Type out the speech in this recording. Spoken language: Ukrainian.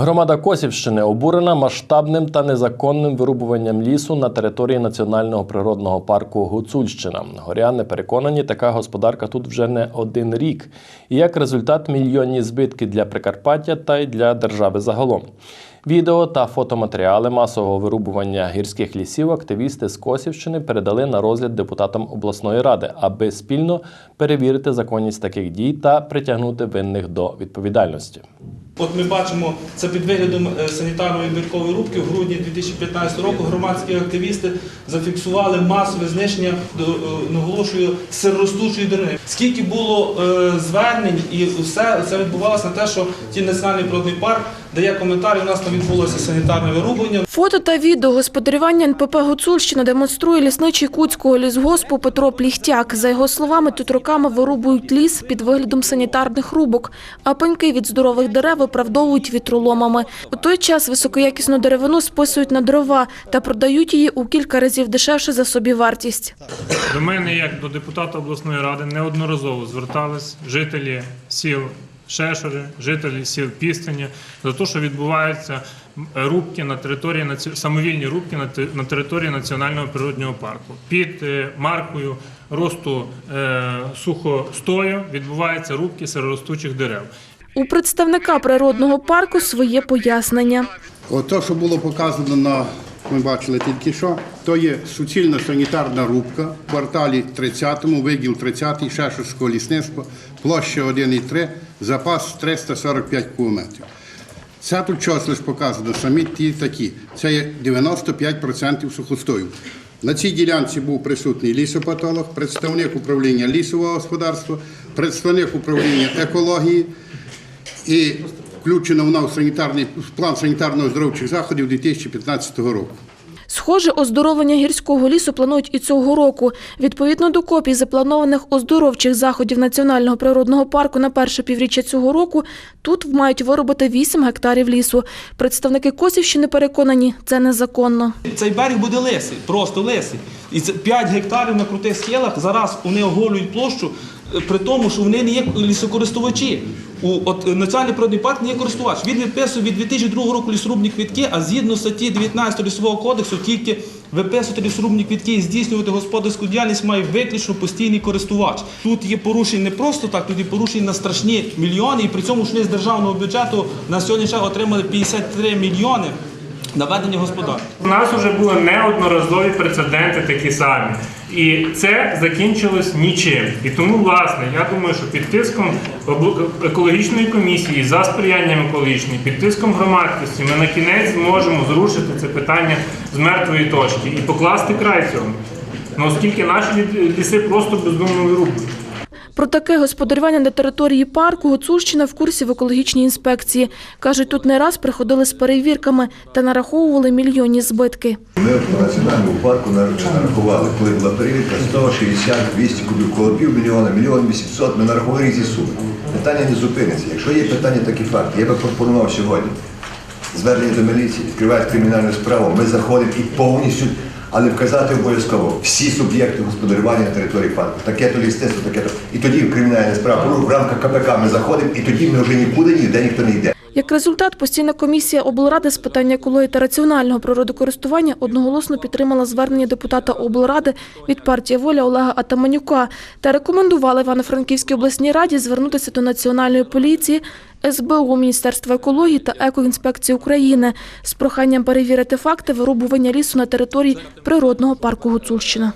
Громада Косівщини обурена масштабним та незаконним вирубуванням лісу на території національного природного парку Гуцульщина. Горяни переконані, така господарка тут вже не один рік. І як результат мільйонні збитки для Прикарпаття та й для держави загалом. Відео та фотоматеріали масового вирубування гірських лісів активісти з Косівщини передали на розгляд депутатам обласної ради, аби спільно перевірити законність таких дій та притягнути винних до відповідальності. От ми бачимо це під виглядом е, санітарної біркової рубки. В грудні 2015 року громадські активісти зафіксували масове знищення, е, наголошую, сироростучої деревини. Скільки було е, звернень, і все це відбувалося на те, що ті національний природний парк дає коментар. У нас там відбулося санітарне вирубування. Фото та відео господарювання НПП Гуцульщина демонструє лісничий Куцького лісгоспу Петро Пліхтяк. За його словами, тут роками вирубують ліс під виглядом санітарних рубок, а пеньки від здорових дерев виправдовують вітроломами. У той час високоякісну деревину списують на дрова та продають її у кілька разів дешевше за собівартість. До мене, як до депутата обласної ради, неодноразово звертались жителі сіл Шешори, жителі сіл Пістані за те, що відбуваються рубки на території наці- самовільні рубки на те- на території національного природнього парку. Під е, маркою росту е, сухостою відбуваються рубки сироростучих дерев. У представника природного парку своє пояснення. От то, що було показано на ми бачили тільки що, то є суцільна санітарна рубка в кварталі 30-му, виділ 30-й Шешурського лісництва, площа 1,3, запас 345 кубометрів. Це тут щось лише показано, самі ті такі. Це є 95% сухостою. На цій ділянці був присутній лісопатолог, представник управління лісового господарства, представник управління екології, і включено в санітарний в план санітарно-оздоровчих заходів 2015 року. Схоже, оздоровлення гірського лісу планують і цього року. Відповідно до копій запланованих оздоровчих заходів Національного природного парку на перше півріччя цього року, тут мають виробити 8 гектарів лісу. Представники Косівщини переконані, це незаконно. Цей берег буде лисий, просто лисий. І це 5 гектарів на крутих схилах. Зараз вони оголюють площу, при тому, що вони не є лісокористувачі. У от е, національний природний парк не є користувач. Він виписує від 2002 року лісорубні квітки, а згідно статті 19 лісового кодексу, тільки виписувати лісорубні квітки і здійснювати господарську діяльність має виключно постійний користувач. Тут є порушень не просто так, тут є порушень на страшні мільйони, і при цьому ж з державного бюджету на сьогоднішній час отримали 53 мільйони на господарства. У нас вже були неодноразові прецеденти такі самі. І це закінчилось нічим. І тому, власне, я думаю, що під тиском екологічної комісії, за сприянням екологічної, під тиском громадськості, ми на кінець зможемо зрушити це питання з мертвої точки і покласти край цьому. Ну, оскільки наші ліси просто бездумно вирубують. Про таке господарювання на території парку Гуцульщина в курсі в екологічній інспекції. Кажуть, тут не раз приходили з перевірками та нараховували мільйонні збитки. Ми в національному парку нарахували, коли була перевірка 160-200 кубів, коло півмільйона, мільйон 800, ми нарахували різні суми. Питання не зупиниться. Якщо є питання такі факти, я би пропонував сьогодні звернення до міліції, відкривають кримінальну справу, ми заходимо і повністю, але вказати обов'язково всі суб'єкти господарювання на території парку. Таке то лісництво, таке то. І тоді кримінальна справа в рамках КПК ми заходимо, і тоді ми вже нікуди ніде ніхто не йде. Як результат, постійна комісія облради з питань екології та раціонального природокористування одноголосно підтримала звернення депутата облради від партії воля Олега Атаманюка та рекомендувала Івано-Франківській обласній раді звернутися до Національної поліції, СБУ, Міністерства екології та Екоінспекції України з проханням перевірити факти вирубування лісу на території природного парку Гуцульщина.